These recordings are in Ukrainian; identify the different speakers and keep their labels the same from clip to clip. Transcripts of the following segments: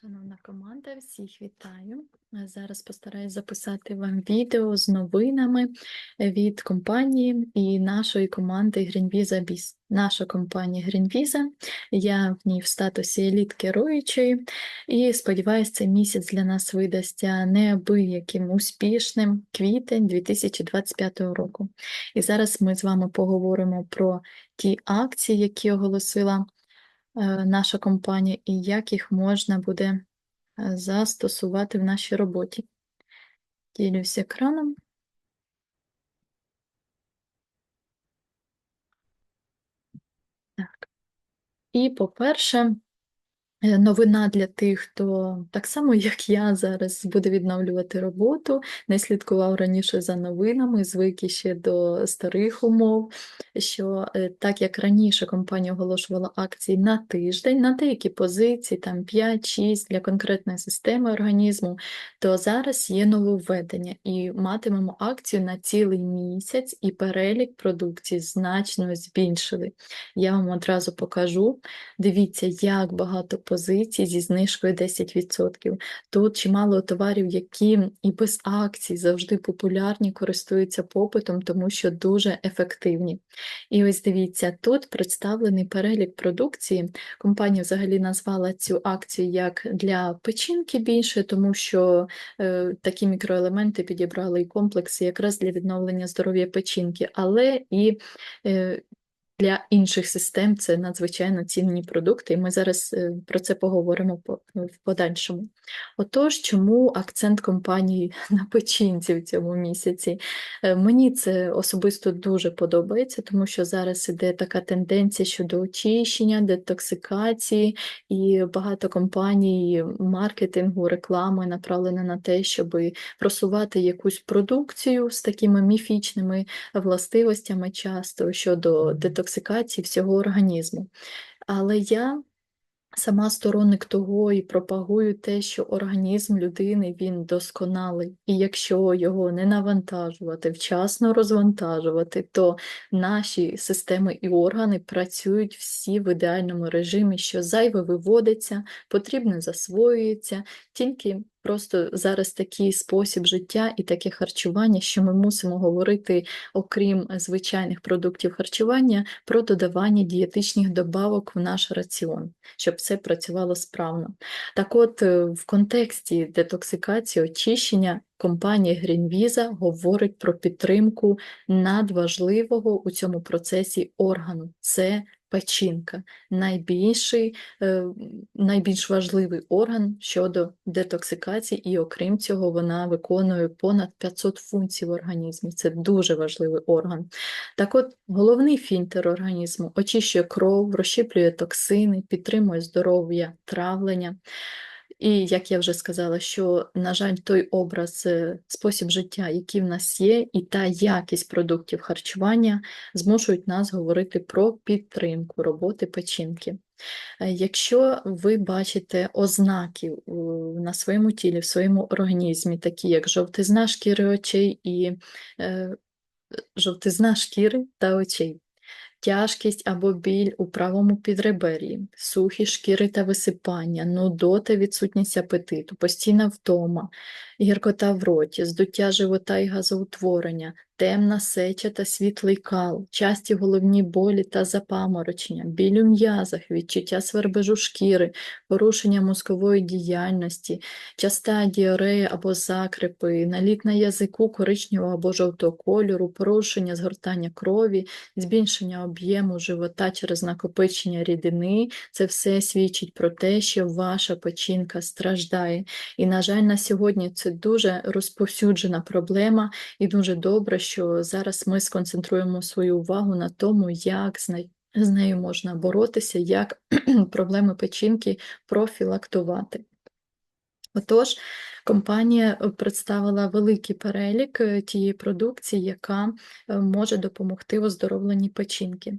Speaker 1: Шановна команда, всіх вітаю. Е, Зараз постараюсь записати вам відео з новинами е, від компанії і нашої команди GreenVisa Biz. Наша компанія GreenVisa, я в ній в статусі еліт керуючої, і сподіваюся, цей місяць для нас видасться неабияким успішним квітень 2025 року. І зараз ми з вами поговоримо про ті акції, які оголосила наша компанія і як їх можна буде е, застосувати в нашій роботі. Ділюсь екраном. Так. І, по-перше, е, новина для тих, хто так само, як я зараз буде відновлювати роботу, не слідкував раніше за новинами, звик ще до старих умов, що е, так як раніше компанія оголошувала акції на тиждень, на деякі позиції, там 5-6 для конкретної системи організму, то зараз є нововведення і матимемо акцію на цілий місяць, і перелік продукції значно збільшили. Я вам одразу покажу. Дивіться, як багато позицій зі знижкою 10%. Тут чимало товарів, які і без акцій завжди популярні, користуються попитом, тому що дуже ефективні. І ось дивіться, тут представлений перелік продукції. Компанія взагалі назвала цю акцію як для печінки більше, тому що е, такі мікроелементи підібрали і комплекси якраз для відновлення здоров'я печінки, але і е, для інших систем це надзвичайно цінні продукти, і ми зараз е, про це поговоримо в подальшому. Отож, чому акцент компанії на печінці в цьому місяці? Е, Мені це особисто дуже подобається, тому що зараз іде така тенденція щодо очищення, детоксикації, і багато компаній маркетингу, реклами направлено на те, щоб просувати якусь продукцію з такими міфічними властивостями часто щодо детоксикації всього організму. Але я сама сторонник того і пропагую те, що організм людини він досконалий, і якщо його не навантажувати, вчасно розвантажувати, то наші системи і органи працюють всі в ідеальному режимі, що зайве виводиться, потрібне засвоюється, тільки просто зараз такий спосіб життя і таке харчування, що ми мусимо говорити, окрім звичайних продуктів харчування, про додавання дієтичних добавок в наш раціон, щоб все працювало справно. Так от, е, в контексті детоксикації, очищення, компанія GreenVisa говорить про підтримку надважливого у цьому процесі органу. Це печінка, найбільший, е, найбільш важливий орган щодо детоксикації, і окрім цього, вона виконує понад 500 функцій в організмі. Це дуже важливий орган. Так от, головний фільтр організму очищує кров, розщеплює токсини, підтримує здоров'я травлення. І як я вже сказала, що, на жаль, той образ, е, спосіб життя, який в нас є, і та якість продуктів харчування змушують нас говорити про підтримку роботи печінки. Е, Якщо ви бачите ознаки на своєму тілі, в своєму організмі, такі як жовтизна шкіри очей і е, жовтизна шкіри та очей, тяжкість або біль у правому підребер'ї, сухі шкіри та висипання, нудота, відсутність апетиту, постійна втома, гіркота в роті, здуття живота і газоутворення, темна сеча та світлий кал, часті головні болі та запаморочення, біль у м'язах, відчуття свербежу шкіри, порушення мозкової діяльності, часта діарея або закрепи, наліт на язику коричневого або жовтого кольору, порушення згортання крові, збільшення об'єму живота через накопичення рідини, це все свідчить про те, що ваша печінка страждає. І, на жаль, на сьогодні це дуже розповсюджена проблема, і дуже добре, що зараз ми сконцентруємо свою увагу на тому, як з нею. Можна боротися, як проблеми печінки профілактувати. Отож, компанія е, представила великий перелік е, тієї продукції, яка е, може допомогти в оздоровленні печінки.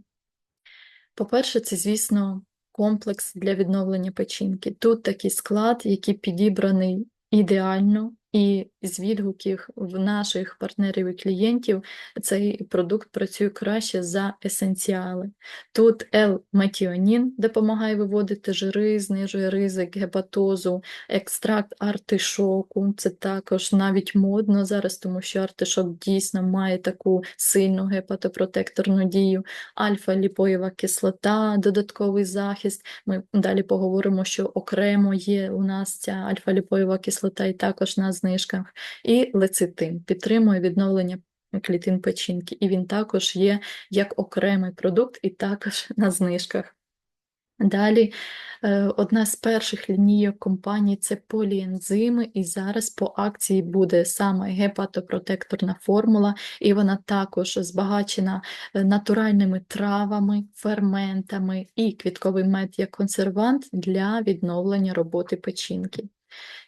Speaker 1: По-перше, це, звісно, комплекс для відновлення печінки. Тут такий склад, який підібраний ідеально І з відгуків в наших партнерів і клієнтів цей продукт працює краще за есенціали. Тут L-метіонін допомагає виводити жири, знижує ризик гепатозу, екстракт артишоку. Це також навіть модно зараз, тому що артишок дійсно має таку сильну гепатопротекторну дію, альфа-ліпоєва кислота, додатковий захист. Ми далі поговоримо, що окремо є у нас ця альфа-ліпоєва кислота і також на знижках. І лецитин підтримує відновлення клітин печінки, і він також є як окремий продукт, і також на знижках. Далі е, одна з перших лінійок компанії це поліензими, і зараз по акції буде саме гепатопротекторна формула, і вона також збагачена е, натуральними травами, ферментами і квітковий мед як консервант для відновлення роботи печінки.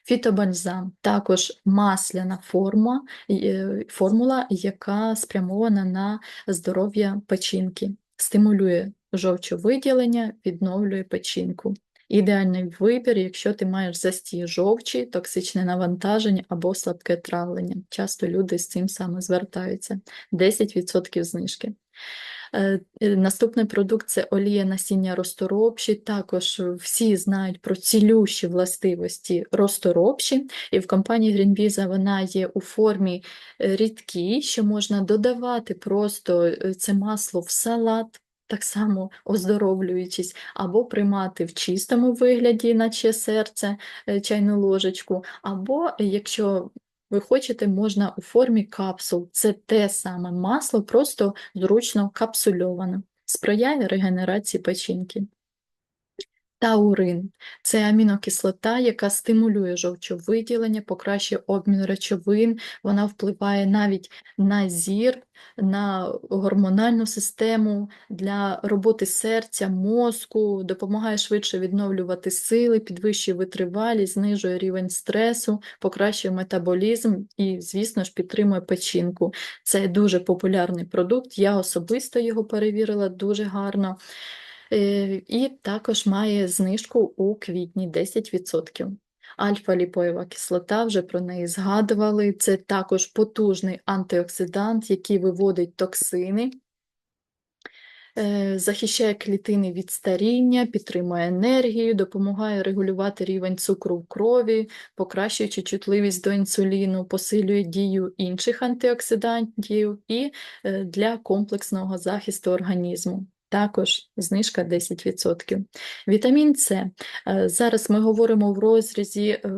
Speaker 1: Фітобальзам також масляна форма, е, формула, яка спрямована на здоров'я печінки, стимулює жовчовиділення, відновлює печінку. Ідеальний вибір, якщо ти маєш застій жовчі, токсичне навантаження або слабке травлення. Часто люди з цим саме звертаються. 10% знижки. Е, е, Наступний продукт це олія насіння розторопші. Також всі знають про цілющі властивості розторопші, і в компанії Greenvisa вона є у формі е, рідкій, що можна додавати просто це масло в салат. Так само оздоровлюючись, або приймати в чистому вигляді, наче серце, чайну ложечку, або якщо ви хочете, можна у формі капсул. Це те саме масло, просто зручно капсульоване, сприяє регенерації печінки. Таурин це амінокислота, яка стимулює жовчовиділення, покращує обмін речовин, вона впливає навіть на зір, на гормональну систему, для роботи серця, мозку, допомагає швидше відновлювати сили, підвищує витривалість, знижує рівень стресу, покращує метаболізм і, звісно ж, підтримує печінку. Це дуже популярний продукт, я особисто його перевірила дуже гарно. Е, І також має знижку у квітні 10%. Альфа-ліпоєва кислота, вже про неї згадували. Це також потужний антиоксидант, який виводить токсини, е, захищає клітини від старіння, підтримує енергію, допомагає регулювати рівень цукру в крові, покращуючи чутливість до інсуліну, посилює дію інших антиоксидантів і е, для комплексного захисту організму. Також знижка 10%. Вітамін С. Е, Зараз ми говоримо в розрізі е,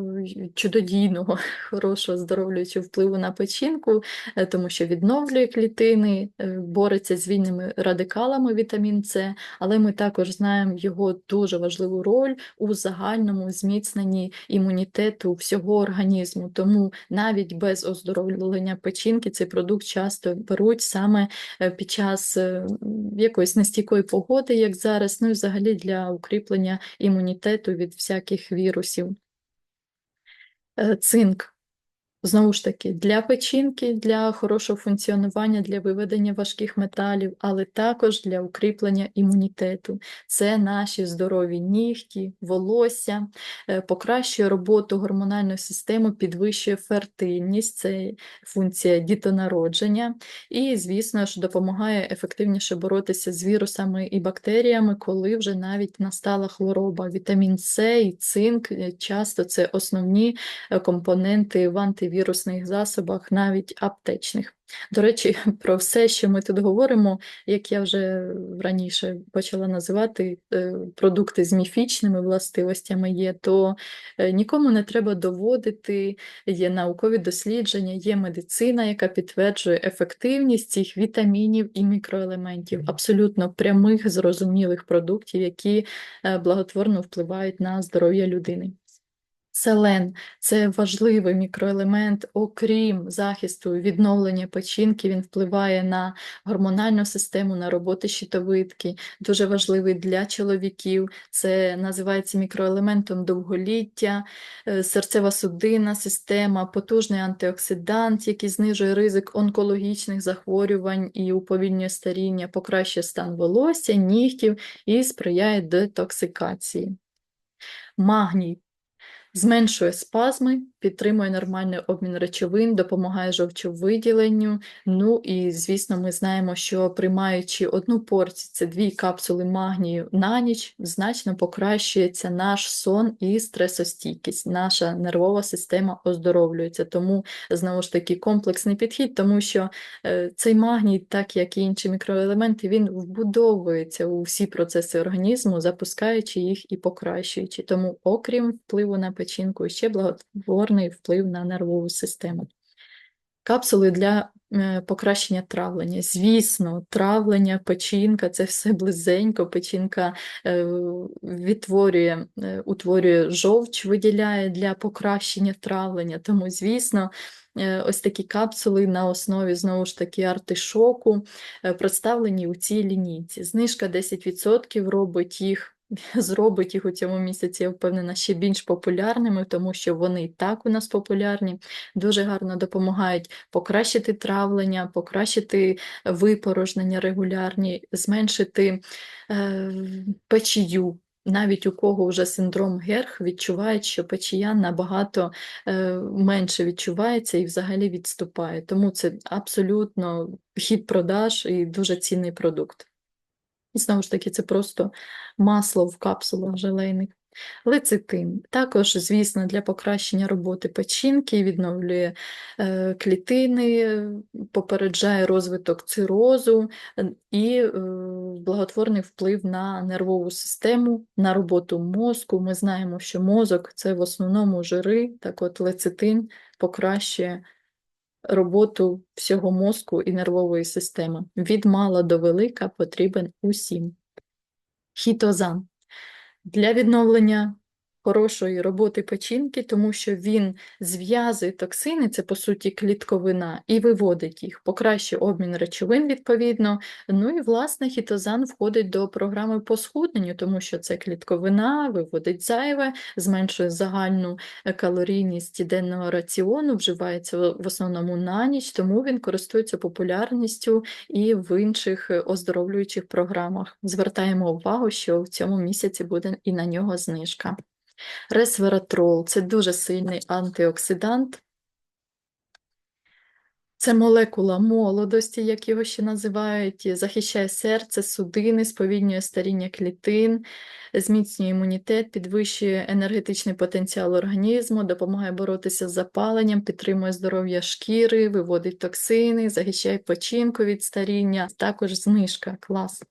Speaker 1: чудодійного, хорошого здоровлюючого впливу на печінку, е, тому що відновлює клітини, бореться з вільними радикалами вітамін С, але ми також знаємо його дуже важливу роль у загальному зміцненні імунітету всього організму. Тому навіть без оздоровлення печінки цей продукт часто беруть саме під час якоїсь нестійкої погоди, як зараз, ну і взагалі для укріплення імунітету від всяких вірусів. Е, Цинк. Знову ж таки, для печінки, для хорошого функціонування, для виведення важких металів, але також для укріплення імунітету. Це наші здорові нігті, волосся, е, покращує роботу гормональної системи, підвищує фертильність, це функція дітонародження, і, звісно ж, допомагає ефективніше боротися з вірусами і бактеріями, коли вже навіть настала хвороба. Вітамін С і цинк е, часто це основні е, компоненти в антивірусних засобах, навіть аптечних. До речі, про все, що ми тут говоримо, як я вже раніше почала називати е, продукти з міфічними властивостями є, то е, нікому не треба доводити, є наукові дослідження, є медицина, яка підтверджує ефективність цих вітамінів і мікроелементів, абсолютно прямих, зрозумілих продуктів, які е, благотворно впливають на здоров'я людини. Селен це важливий мікроелемент, окрім захисту відновлення печінки, він впливає на гормональну систему, на роботу щитовидки. Дуже важливий для чоловіків. Це називається мікроелементом довголіття, е, серцево-судинна система, потужний антиоксидант, який знижує ризик онкологічних захворювань і уповільнює старіння, покращує стан волосся, нігтів і сприяє детоксикації. Магній зменшує спазми, підтримує нормальний обмін речовин, допомагає жовчовиділенню. Ну і, звісно, ми знаємо, що приймаючи одну порцію, це дві капсули магнію на ніч, значно покращується наш сон і стресостійкість. Наша нервова система оздоровлюється. Тому, знову ж таки, комплексний підхід, тому що е, цей магній, так як і інші мікроелементи, він вбудовується у всі процеси організму, запускаючи їх і покращуючи. Тому, окрім впливу на печінку, ще благотворний вплив на нервову систему. Капсули для е, покращення травлення. Звісно, травлення, печінка це все близенько. Печінка е, відтворює, е, утворює жовч, виділяє для покращення травлення. Тому, звісно, ось такі капсули на основі знову ж таки артишоку представлені у цій лінійці. Знижка 10% робить їх. Зробить їх у цьому місяці, я впевнена, ще більш популярними, тому що вони і так у нас популярні, дуже гарно допомагають покращити травлення, покращити випорожнення регулярні, зменшити е, печію. Навіть у кого вже синдром Герх відчувають, що печія набагато е, менше відчувається і взагалі відступає. Тому це абсолютно хід продаж і дуже цінний продукт. І знову ж таки, це просто масло в капсулах желейних. Лецитин. Також, звісно, для покращення роботи печінки, відновлює е, клітини, попереджає розвиток цирозу і е, благотворний вплив на нервову систему, на роботу мозку. Ми знаємо, що мозок це в основному жири, так от лецитин покращує роботу всього мозку і нервової системи. Від мала до велика потрібен усім. Хітозан. Для відновлення хорошої роботи печінки, тому що він зв'язує токсини, це по суті клітковина, і виводить їх, покращує обмін речовин відповідно. Ну і власне хітозан входить до програми по схудненню, тому що це клітковина, виводить зайве, зменшує загальну е, калорійність денного раціону, вживається в основному на ніч, тому він користується популярністю і в інших е, оздоровлюючих програмах. Звертаємо увагу, що в цьому місяці буде і на нього знижка. Ресвератрол це дуже сильний антиоксидант. Це молекула молодості, як його ще називають, захищає серце, судини, сповільнює старіння клітин, зміцнює імунітет, підвищує енергетичний потенціал організму, допомагає боротися з запаленням, підтримує здоров'я шкіри, виводить токсини, захищає печінку від старіння, також знижка, клас.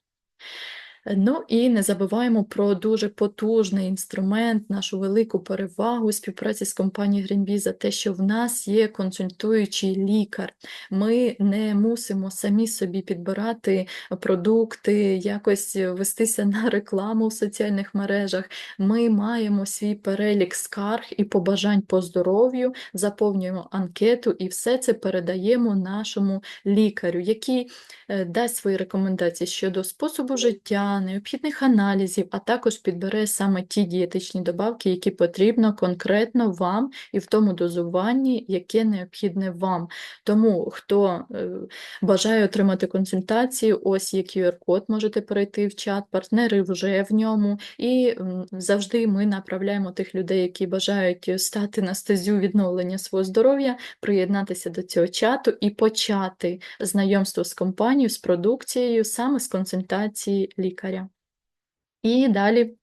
Speaker 1: Ну і не забуваємо про дуже потужний інструмент, нашу велику перевагу співпраці з компанією Greenvisa, те, що в нас є консультуючий лікар. Ми не мусимо самі собі підбирати продукти, якось вестися на рекламу в соціальних мережах. Ми маємо свій перелік скарг і побажань по здоров'ю, заповнюємо анкету і все це передаємо нашому лікарю, який е, дасть свої рекомендації щодо способу життя необхідних аналізів, а також підбере саме ті дієтичні добавки, які потрібно конкретно вам і в тому дозуванні, яке необхідне вам. Тому, хто е, бажає отримати консультацію, ось є QR-код, можете перейти в чат, партнери вже в ньому. І завжди ми направляємо тих людей, які бажають стати на стезю відновлення свого здоров'я, приєднатися до цього чату і почати знайомство з компанією, з продукцією, саме з консультації лікаря лікаря. І далі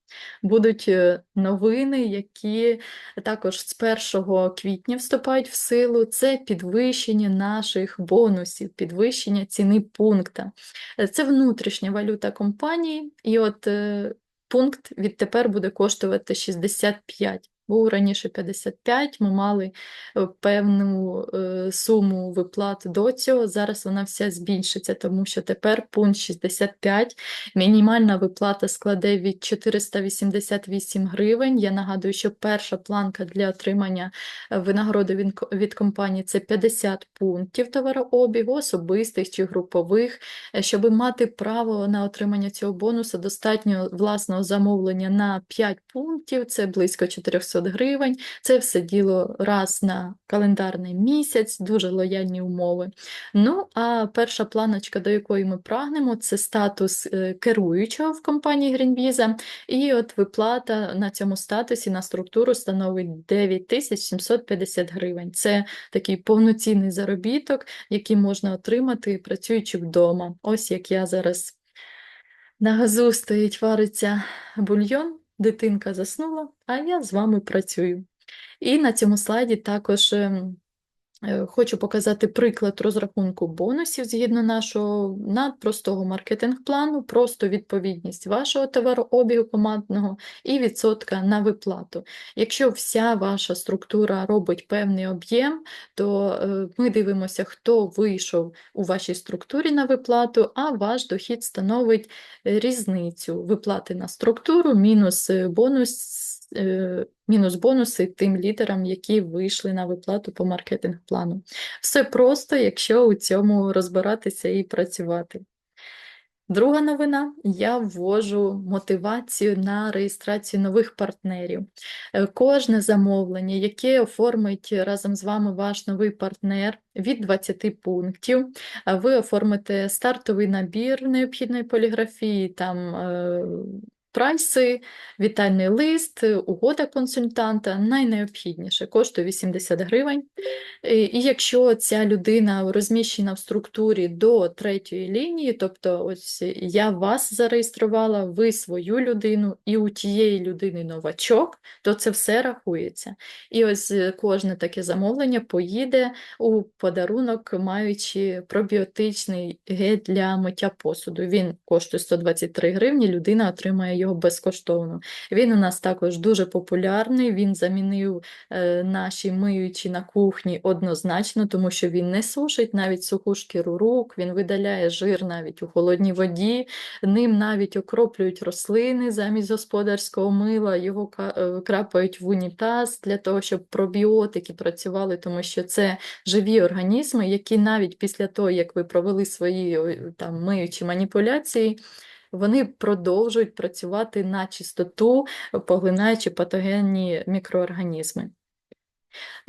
Speaker 1: будуть е, новини, які також з 1 квітня вступають в силу. Це підвищення наших бонусів, підвищення ціни пункта. Е, це внутрішня валюта компанії, і от е, пункт відтепер буде коштувати 65 був раніше 55, ми мали е, певну е, суму виплат до цього. Зараз вона вся збільшиться, тому що тепер пункт 65, мінімальна виплата складе від 488 гривень. Я нагадую, що перша планка для отримання е, винагороди від, компанії це 50 пунктів товарообігу, особистих чи групових. Щоб мати право на отримання цього бонусу, достатньо власного замовлення на 5 пунктів, це близько 400 500 гривень. Це все діло раз на календарний місяць, дуже лояльні умови. Ну, а перша планочка, до якої ми прагнемо, це статус е, керуючого в компанії Greenvisa. І от виплата на цьому статусі на структуру становить 9750 гривень. Це такий повноцінний заробіток, який можна отримати, працюючи вдома. Ось як я зараз на газу стоїть, вариться бульйон, дитинка заснула, а я з вами працюю. І на цьому слайді також ем, хочу показати приклад розрахунку бонусів згідно нашого надпростого маркетинг-плану, просто відповідність вашого товарообігу командного і відсотка на виплату. Якщо вся ваша структура робить певний об'єм, то е, ми дивимося, хто вийшов у вашій структурі на виплату, а ваш дохід становить е, різницю виплати на структуру мінус е, бонус. Е, Мінус бонуси тим лідерам, які вийшли на виплату по маркетинг-плану. Все просто, якщо у цьому розбиратися і працювати. Друга новина: я ввожу мотивацію на реєстрацію нових партнерів. Е, Кожне замовлення, яке оформить разом з вами ваш новий партнер від 20 пунктів, ви оформите стартовий набір необхідної поліграфії, там е, прайси, вітальний лист, угода консультанта, найнеобхідніше коштує 80 гривень. І якщо ця людина розміщена в структурі до третьої лінії, тобто ось я вас зареєструвала, ви свою людину, і у тієї людини новачок, то це все рахується. І ось кожне таке замовлення поїде у подарунок, маючи пробіотичний гель для миття посуду. Він коштує 123 гривні, людина отримає його безкоштовно. Він у нас також дуже популярний, він замінив е, наші миючі на кухні однозначно, тому що він не сушить навіть суху шкіру рук, він видаляє жир навіть у холодній воді, ним навіть окроплюють рослини замість господарського мила, його е, крапають в унітаз для того, щоб пробіотики працювали, тому що це живі організми, які навіть після того, як ви провели свої там миючі маніпуляції, вони продовжують працювати на чистоту, поглинаючи патогенні мікроорганізми.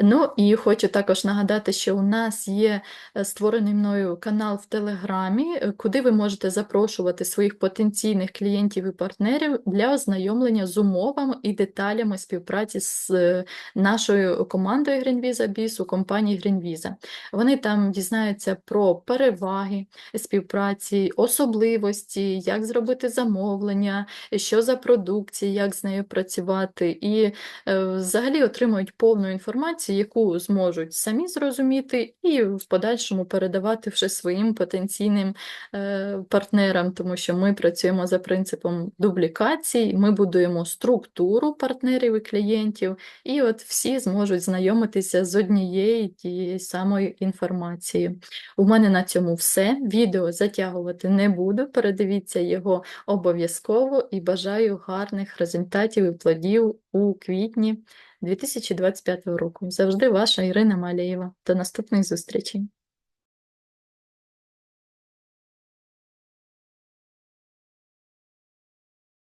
Speaker 1: Ну і хочу також нагадати, що у нас є е, створений мною канал в Телеграмі, е, куди ви можете запрошувати своїх потенційних клієнтів і партнерів для ознайомлення з умовами і деталями співпраці з е, нашою командою Greenvisa BIS у компанії Greenvisa. Вони там дізнаються про переваги співпраці, особливості, як зробити замовлення, що за продукція, як з нею працювати, і взагалі отримують повну інформацію, яку зможуть самі зрозуміти, і в подальшому передавати вже своїм потенційним е, партнерам, тому що ми працюємо за принципом дублікацій, ми будуємо структуру партнерів і клієнтів, і от всі зможуть знайомитися з однією тією самою інформацією. У мене на цьому все. Відео затягувати не буду. Передивіться його обов'язково і бажаю гарних результатів і плодів у квітні 2025 року. Завжди ваша Ірина Малієва. До наступних зустрічей!